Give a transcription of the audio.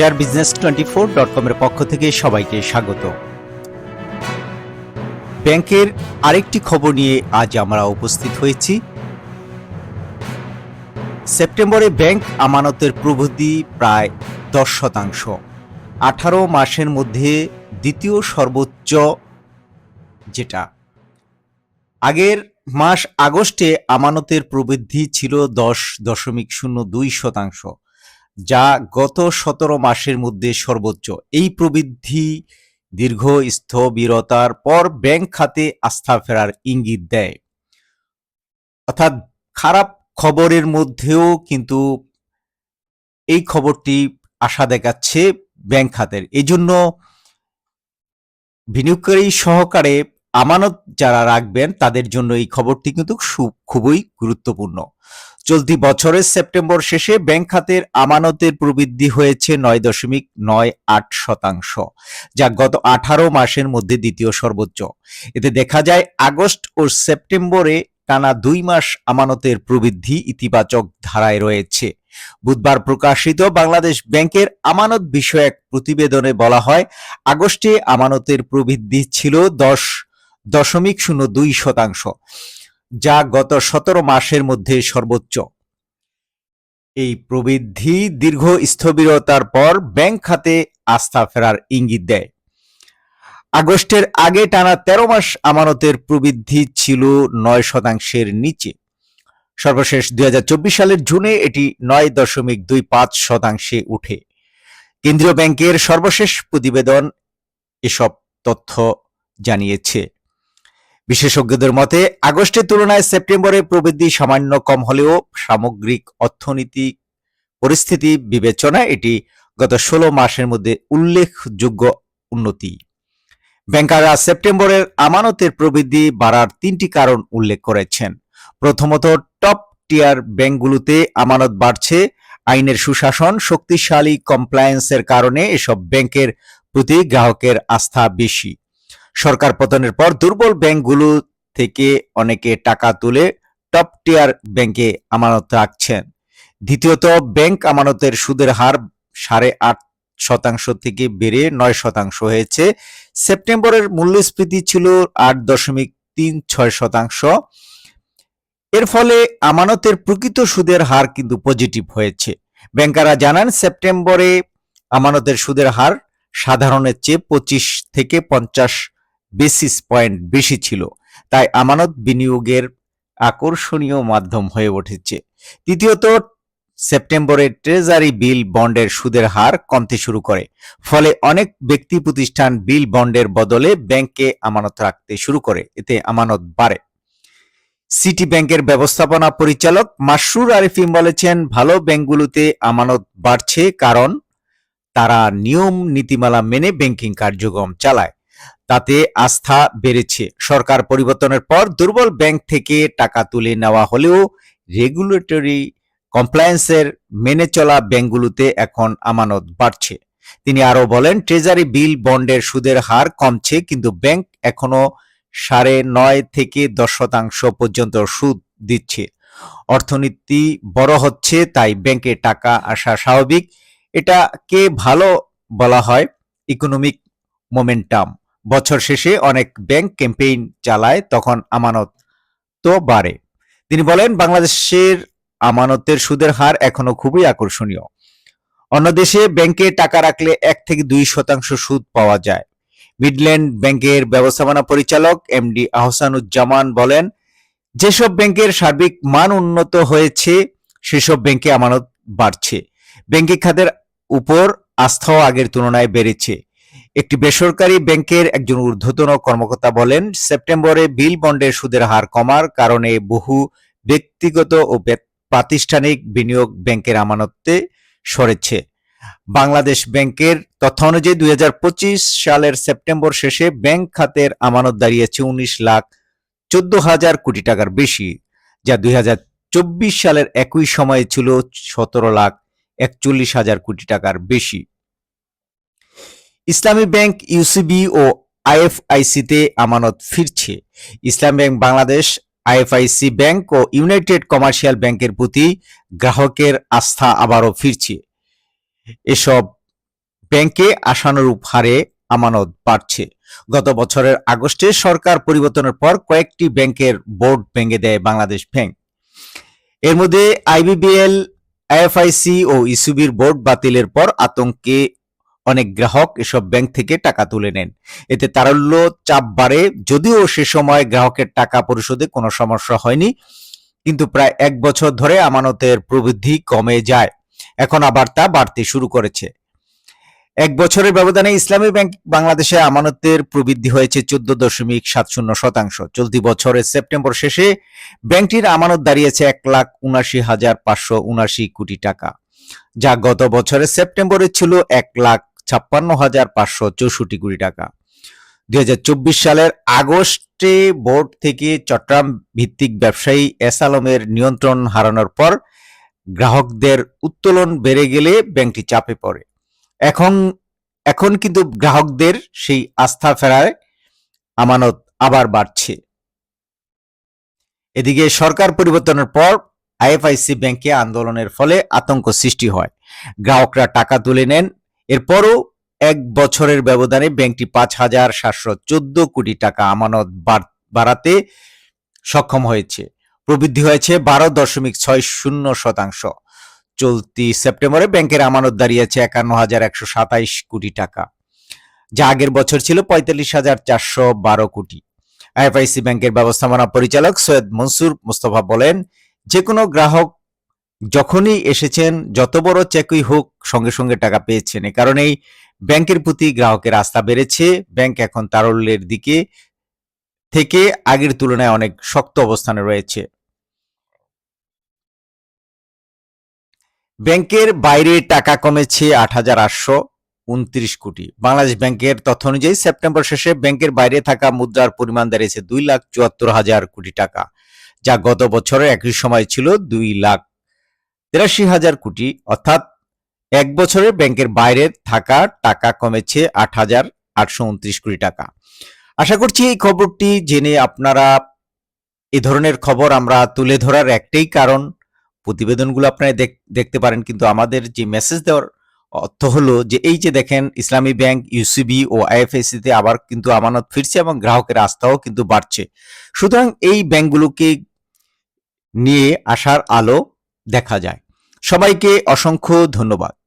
Share business twenty four dot কমের পক্ষ থেকে সবাইকে স্বাগত। ব্যাংকের আরেকটি খবর নিয়ে আজ আমরা উপস্থিত হয়েছি। সেপ্টেম্বরে ব্যাংক আমানতের প্রবৃদ্ধি প্রায় দশ শতাংশ। আঠারো মাসের মধ্যে দ্বিতীয় সর্বোচ্চ যেটা। আগের মাস আগস্টে আমানতের প্রবৃদ্ধি ছিল দশ দশমিক শূন্য দুই শতাংশ। যা গত সতেরো মাসের মধ্যে সর্বোচ্চ। এই প্রবৃদ্ধি দীর্ঘ স্থবিরতার পর ব্যাংক খাতে আস্থা ফেরার ইঙ্গিত দেয়। অর্থাৎ খারাপ খবরের মধ্যেও কিন্তু এই খবরটি আশা দেখাচ্ছে ব্যাংক খাতের। এই জন্য বিনিয়োগকারী সহকারে আমানত যারা রাখবেন, তাদের জন্য এই খবরটি কিন্তু খুবই গুরুত্বপূর্ণ। চলতি বছরের সেপ্টেম্বর শেষে ব্যাংক খাতের আমানতের প্রবৃদ্ধি হয়েছে নয় দশমিক নয় আট শতাংশ, যা গত আঠারো মাসের মধ্যে দ্বিতীয় সর্বোচ্চ। এতে দেখা যায়, আগস্ট ও সেপ্টেম্বরে টানা দুই মাস আমানতের প্রবৃদ্ধি ইতিবাচক ধারায় রয়েছে। বুধবার প্রকাশিত বাংলাদেশ ব্যাংকের আমানত বিষয়ক প্রতিবেদনে বলা হয়, আগস্টে আমানতের প্রবৃদ্ধি ছিল দশ দশমিক শূন্য দুই শতাংশ। যা গত সতেরো মাসের মধ্যে সর্বোচ্চ। এই প্রবৃদ্ধি দীর্ঘ স্থবিরতার পর ব্যাংক খাতে আস্থা ফেরার ইঙ্গিত দেয়। আগস্টের আগে টানা তেরো মাস আমানতের প্রবৃদ্ধি ছিল নয় শতাংশের নিচে। সর্বশেষ দুই হাজার চব্বিশ সালের জুনে এটি নয় দশমিক দুই পাঁচ শতাংশে উঠে। কেন্দ্রীয় ব্যাংকের সর্বশেষ প্রতিবেদন এসব তথ্য জানিয়েছে। বিশেষজ্ঞদের মতে, আগস্টের তুলনায় সেপ্টেম্বরে প্রবৃদ্ধি সামান্য কম হলেও সামগ্রিক অর্থনৈতিক পরিস্থিতি বিবেচনায় এটি গত ষোলো মাসের মধ্যে উল্লেখযোগ্য উন্নতি। ব্যাংকাররা সেপ্টেম্বরের আমানতের প্রবৃদ্ধি বাড়ার তিনটি কারণ উল্লেখ করেছেন। প্রথমত, টপ টিয়ার ব্যাংকগুলোতে আমানত বাড়ছে। আইনের সুশাসন শক্তিশালী কমপ্লায়েন্সের কারণে এসব ব্যাংকের প্রতি গ্রাহকের আস্থা বেশি। সরকার পতনের পর দুর্বল ব্যাংকগুলো থেকে অনেকে টাকা তুলে টপ টিয়ার ব্যাংকে আমানত রাখছেন। দ্বিতীয়ত, ব্যাংক আমানতের সুদের হার সাড়ে আট শতাংশ থেকে বেড়ে নয় শতাংশ হয়েছে। সেপ্টেম্বরের মূল্যস্ফীতি ছিল আট দশমিক তিন ছয় শতাংশ। এর ফলে আমানতের প্রকৃত সুদের হার কিন্তু পজিটিভ হয়েছে। ব্যাংকাররা জানান, সেপ্টেম্বরে আমানতের সুদের হার সাধারণের চেয়ে পঁচিশ থেকে পঞ্চাশ বেসিস পয়েন্ট বেশি ছিল। তাই আমানত বিনিয়োগের আকর্ষণীয় মাধ্যম হয়ে উঠেছে। তৃতীয়ত, সেপ্টেম্বরে ট্রেজারি বিল বন্ডের সুদের হার কমতে শুরু করে। ফলে অনেক ব্যক্তি প্রতিষ্ঠান বিল বন্ডের বদলে ব্যাংকে আমানত রাখতে শুরু করে। এতে আমানত বাড়ে। সিটি ব্যাংকের ব্যবস্থাপনা পরিচালক মাসরুর আরিফিন বলেছেন, ভালো ব্যাংকগুলোতে আমানত বাড়ছে কারণ তারা নিয়ম নীতিমালা মেনে ব্যাংকিং কার্যক্রম চালায়। তাতে আস্থা বেড়েছে। সরকার পরিবর্তনের পর দুর্বল ব্যাংক থেকে টাকা তুলে নেওয়া হলেও রেগুলেটরি কমপ্লায়েন্সের মেনে চলা ব্যাংকগুলোতে এখন আমানত বাড়ছে। তিনি আরও বলেন, ট্রেজারি বিল, বন্ডের সুদের হার কমছে, কিন্তু ব্যাংক এখনও সাড়ে নয় থেকে দশ শতাংশ পর্যন্ত সুদ দিচ্ছে। অর্থনীতি বড় হচ্ছে, তাই ব্যাংকে টাকা আসা স্বাভাবিক। এটাকে ভালো বলা হয় ইকোনমিক মোমেন্টাম বছর শেষে অনেক ব্যাংক ক্যাম্পেইন চালায়, তখন আমানত তো বাড়ে। তিনি বলেন, বাংলাদেশের আমানতের সুদের হার এখনও খুবই আকর্ষণীয়। অন্য দেশে ব্যাংকে টাকা রাখলে এক থেকে দুই শতাংশ সুদ পাওয়া যায়। মিডল্যান্ড ব্যাংকের ব্যবস্থাপনা পরিচালক এমডি আহসানুজ্জামান বলেন, যেসব ব্যাংকের সার্বিক মান উন্নত হয়েছে, সেসব ব্যাংকে আমানত বাড়ছে। ব্যাংকিং খাতের উপর আস্থাও আগের তুলনায় বেড়েছে। একটি বেসরকারি ব্যাংকের একজন ঊর্ধ্বতন কর্মকর্তা বলেন, সেপ্টেম্বরে বিল বন্ডের সুদের হার কমার কারণে বহু ব্যক্তিগত ও প্রাতিষ্ঠানিক বিনিয়োগ ব্যাংকের আমানতে সরেছে। বাংলাদেশ ব্যাংকের তথ্য অনুযায়ী দুই হাজার পঁচিশ সালের সেপ্টেম্বর শেষে ব্যাংক খাতের আমানত দাঁড়িয়েছে উনিশ লাখ চোদ্দ হাজার কোটি টাকার বেশি, যা দুই হাজার চব্বিশ সালের একই সময়ে ছিল সতেরো লাখ একচল্লিশ হাজার কোটি টাকার বেশি। ইসলামী ব্যাংক ইউসিবি ও আইএফআইসিতে আমানত ফিরছে। Islam bank Bangladesh IFIC bank ও ইউনাইটেড কমার্শিয়াল ব্যাংকের প্রতি গ্রাহকের আস্থা আবারও ফিরছে। এসব ব্যাংকে আশানুরূপ হারে আমানত বাড়ছে। গত বছরের আগস্টে সরকার পরিবর্তনের পর কয়েকটি ব্যাংকের বোর্ড ভেঙে দেয় বাংলাদেশ ব্যাংক। এর মধ্যে আইবিবিএল আইএফআইসি ও ইসুবির বোর্ড বাতিলের পর আতঙ্কে অনেক গ্রাহক এসব ব্যাংক থেকে টাকা তুলে নেন। এতে তারল্য চাপ বাড়ে, যদিও সে সময় গ্রাহকের টাকা পরিশোধে কোনো সমস্যা হয়নি, কিন্তু প্রায় এক বছর ধরে আমানতের প্রবৃদ্ধি কমে যায়। এখন আবার তা বাড়তে শুরু করেছে। এক বছরের ব্যবধানে ইসলামী ব্যাংক বাংলাদেশে আমানতের প্রবৃদ্ধি হয়েছে চোদ্দ দশমিক সাত শূন্য শতাংশ। চলতি বছরের সেপ্টেম্বর শেষে ব্যাংকটির আমানত দাঁড়িয়েছে এক লাখ উনাশি হাজার পাঁচশো উনাশি কোটি টাকা, যা গত বছরের সেপ্টেম্বরে ছিল এক লাখ ছাপ্পান্ন হাজার পাঁচশো চৌষট্টি কোটি টাকা। দুই হাজার চব্বিশ সালের আগস্টে বোর্ড থেকে চট্টগ্রাম ভিত্তিক ব্যবসায়ী এস আলমের নিয়ন্ত্রণ হারানোর পর গ্রাহকদের উত্তোলন বেড়ে গেলে ব্যাংকটি চাপে পড়ে। এখন এখন কিন্তু গ্রাহকদের সেই আস্থা ফেরায়, আমানত আবার বাড়ছে। এদিকে সরকার পরিবর্তনের পর আইএফআইসি ব্যাংকে আন্দোলনের ফলে আতঙ্ক সৃষ্টি হয়। গ্রাহকরা টাকা তুলে নেন এরপরও এক বছরের ব্যবধানে ব্যাংকটি পাঁচ হাজার সাতশো চোদ্দ কোটি টাকা আমানত বাড়- বাড়াতে সক্ষম হয়েছে। প্রবৃদ্ধি হয়েছে বারো দশমিক ছয় শূন্য শতাংশ। চলতি সেপ্টেম্বরে ব্যাংকের আমানত দাঁড়িয়েছে একান্ন হাজার একশো সাতাইশ কোটি টাকা, যা আগের বছর ছিল পঁয়তাল্লিশ হাজার চারশো বারো কোটি। আইএফআইসি ব্যাংকের ব্যবস্থাপনা পরিচালক সৈয়দ মনসুর মুস্তফা বলেন, যে কোনো গ্রাহক যখনই এসেছেন, যত বড় চেকই হোক, সঙ্গে সঙ্গে টাকা পেয়েছেন। এ কারণেই ব্যাংকের প্রতি গ্রাহকের আস্থা বেড়েছে। ব্যাংক এখন তারল্যের দিকে থেকে আগের তুলনায় অনেক শক্ত অবস্থানে রয়েছে। ব্যাংকের বাইরে টাকা কমেছে আট হাজার আটশো উনত্রিশ কোটি। বাংলাদেশ ব্যাংকের তথ্য অনুযায়ী সেপ্টেম্বর শেষে ব্যাংকের বাইরে থাকা মুদ্রার পরিমাণ দাঁড়িয়েছে দুই লাখ চুয়াত্তর হাজার কোটি টাকা, যা গত বছরের একই সময় ছিল দুই লাখ তিরাশি হাজার কোটি, অর্থাৎ এক বছরে ব্যাংকের বাইরে থাকা টাকা কমেছে আট হাজার আটশো উনত্রিশ কোটি টাকা। আশা করছি এই খবরটি জেনে আপনারা এ ধরনের খবর আমরা তুলে ধরার একটাই কারণ। প্রতিবেদনগুলো আপনারা দেখ- দেখতে পারেন, কিন্তু আমাদের যে মেসেজ দেওয়ার অর্থ হলো যে, এই যে দেখেন, ইসলামী ব্যাংক ইউসিবি ও আইএফএসি তে আবার কিন্তু আমানত ফিরছে এবং গ্রাহকের আস্থাও কিন্তু বাড়ছে। সুতরাং এই ব্যাংকগুলোকে নিয়ে আসার আলো দেখা যায়। সবাইকে অসংখ্য ধন্যবাদ।